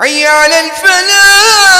حي على الفلاح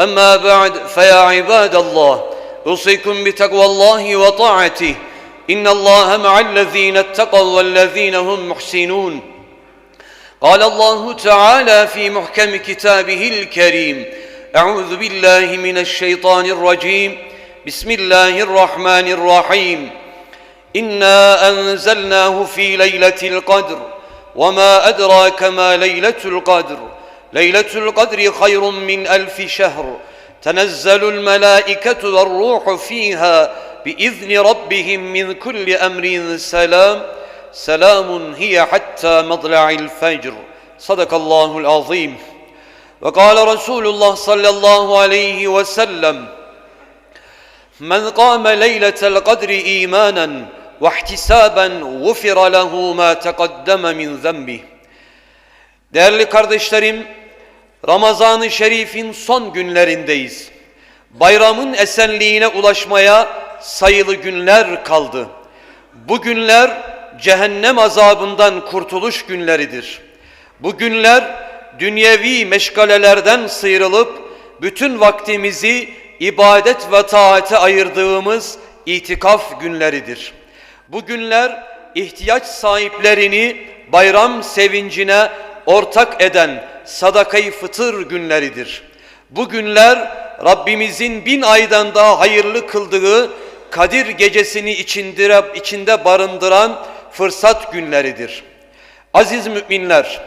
أما بعد فيا عباد الله أوصيكم بتقوى الله وطاعته. إن الله مع الذين اتقوا والذين هم محسنون. قال الله تعالى في محكم كتابه الكريم أعوذ بالله من الشيطان الرجيم. بسم الله الرحمن الرحيم. إنا أنزلناه في ليلة القدر وما أدراك ما ليلة القدر. ليلة القدر خير من ألف شهر. تنزل الملائكة والروح فيها بإذن ربهم من كل أمر سلام. سلام هي حتى مطلع الفجر. صدق الله العظيم. وقال رسول الله صلى الله عليه وسلم من قام ليلة القدر إيمانا واحتسابا غفر له ما تقدم من ذنبه. Değerli kardeşlerim, Ramazan-ı Şerif'in son günlerindeyiz. Bayramın esenliğine ulaşmaya sayılı günler kaldı. Bu günler cehennem azabından kurtuluş günleridir. Bu günler dünyevi meşgalelerden sıyrılıp bütün vaktimizi ibadet ve taate ayırdığımız itikaf günleridir. Bu günler ihtiyaç sahiplerini bayram sevincine ortak eden sadakayı fıtır günleridir. Bu günler Rabbimizin bin aydan daha hayırlı kıldığı Kadir gecesini içindire, içinde barındıran fırsat günleridir. Aziz müminler,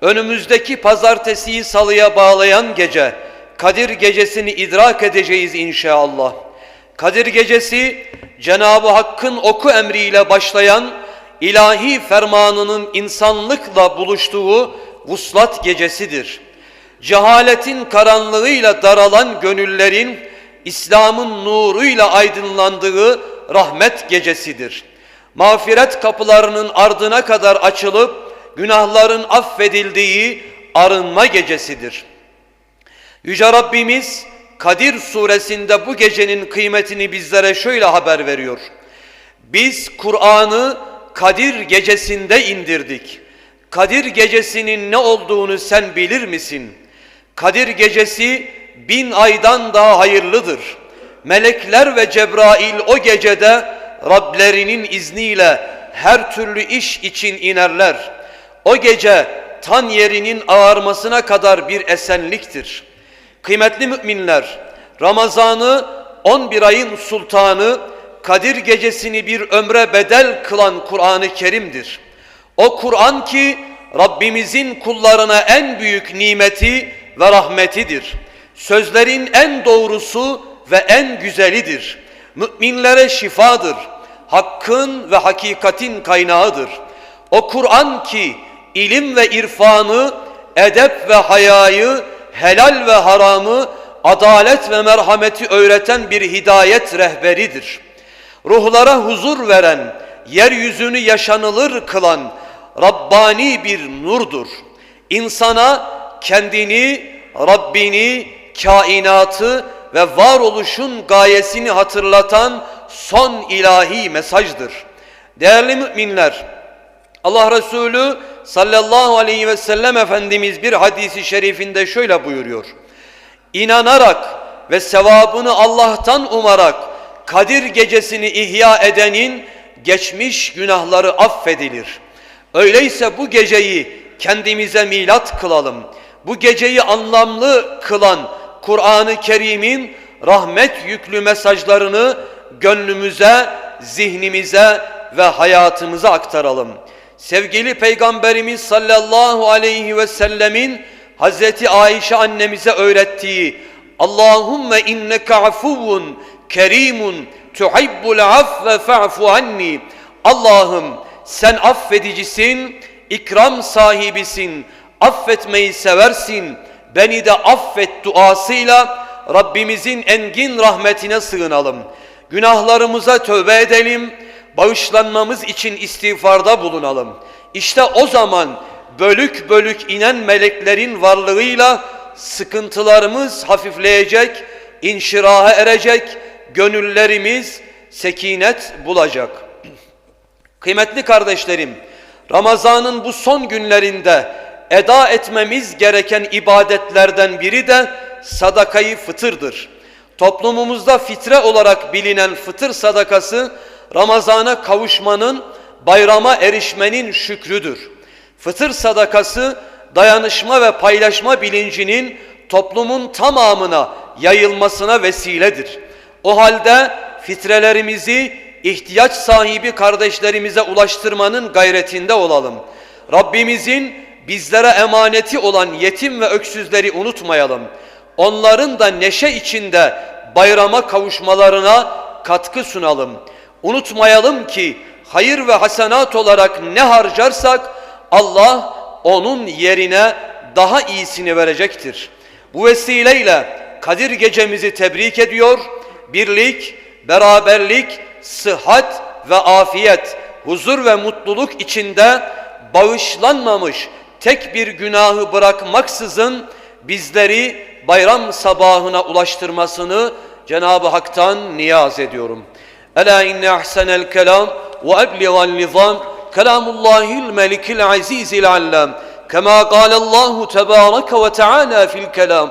önümüzdeki pazartesiyi salıya bağlayan gece, Kadir gecesini idrak edeceğiz inşallah. Kadir gecesi Cenab-ı Hakk'ın oku emriyle başlayan ilahi fermanının insanlıkla buluştuğu vuslat gecesidir. Cehaletin karanlığıyla daralan gönüllerin İslam'ın nuruyla aydınlandığı rahmet gecesidir. Mağfiret kapılarının ardına kadar açılıp günahların affedildiği arınma gecesidir. Yüce Rabbimiz Kadir suresinde bu gecenin kıymetini bizlere şöyle haber veriyor. Biz Kur'an'ı Kadir gecesinde indirdik. Kadir gecesinin ne olduğunu sen bilir misin? Kadir gecesi bin aydan daha hayırlıdır. Melekler ve Cebrail o gecede Rablerinin izniyle her türlü iş için inerler. O gece tan yerinin ağarmasına kadar bir esenliktir. Kıymetli müminler, Ramazan'ı 11 ayın sultanı, Kadir gecesini bir ömre bedel kılan Kur'an-ı Kerim'dir. O Kur'an ki Rabbimizin kullarına en büyük nimeti ve rahmetidir. Sözlerin en doğrusu ve en güzelidir. Müminlere şifadır. Hakkın ve hakikatin kaynağıdır. O Kur'an ki ilim ve irfanı, edep ve hayayı, helal ve haramı, adalet ve merhameti öğreten bir hidayet rehberidir. Ruhlara huzur veren, yeryüzünü yaşanılır kılan Rabbani bir nurdur. İnsana kendini, Rabbini, kainatı ve varoluşun gayesini hatırlatan son ilahi mesajdır. Değerli müminler, Allah Resulü sallallahu aleyhi ve sellem Efendimiz bir hadisi şerifinde şöyle buyuruyor. İnanarak ve sevabını Allah'tan umarak Kadir gecesini ihya edenin geçmiş günahları affedilir. Öyleyse bu geceyi kendimize milat kılalım. Bu geceyi anlamlı kılan Kur'an-ı Kerim'in rahmet yüklü mesajlarını gönlümüze, zihnimize ve hayatımıza aktaralım. Sevgili Peygamberimiz sallallahu aleyhi ve sellemin Hazreti Ayşe annemize öğrettiği Allahümme inneke afuvun kerimun tuhibbul afve fa'fu anni Allah'ım sen affedicisin, ikram sahibisin, affetmeyi seversin, beni de affet duasıyla Rabbimizin engin rahmetine sığınalım. Günahlarımıza tövbe edelim, bağışlanmamız için istiğfarda bulunalım. İşte o zaman bölük bölük inen meleklerin varlığıyla sıkıntılarımız hafifleyecek, inşiraha erecek, gönüllerimiz sekinet bulacak. Kıymetli kardeşlerim, Ramazan'ın bu son günlerinde eda etmemiz gereken ibadetlerden biri de sadakayı fıtırdır. Toplumumuzda fitre olarak bilinen fıtır sadakası Ramazan'a kavuşmanın, bayrama erişmenin şükrüdür. Fıtır sadakası dayanışma ve paylaşma bilincinin toplumun tamamına yayılmasına vesiledir. O halde fitrelerimizi ihtiyaç sahibi kardeşlerimize ulaştırmanın gayretinde olalım. Rabbimizin bizlere emaneti olan yetim ve öksüzleri unutmayalım. Onların da neşe içinde bayrama kavuşmalarına katkı sunalım. Unutmayalım ki hayır ve hasenat olarak ne harcarsak Allah onun yerine daha iyisini verecektir. Bu vesileyle Kadir gecemizi tebrik ediyor birlik, beraberlik, sıhhat ve afiyet, huzur ve mutluluk içinde bağışlanmamış tek bir günahı bırakmaksızın bizleri bayram sabahına ulaştırmasını Cenab-ı Hak'tan niyaz ediyorum. Ela inne ahsenel kelam ve ebligan nizam kelamullahil melikil azizil allam kema kâlellâhu tebâreke ve teâlâ fil kelam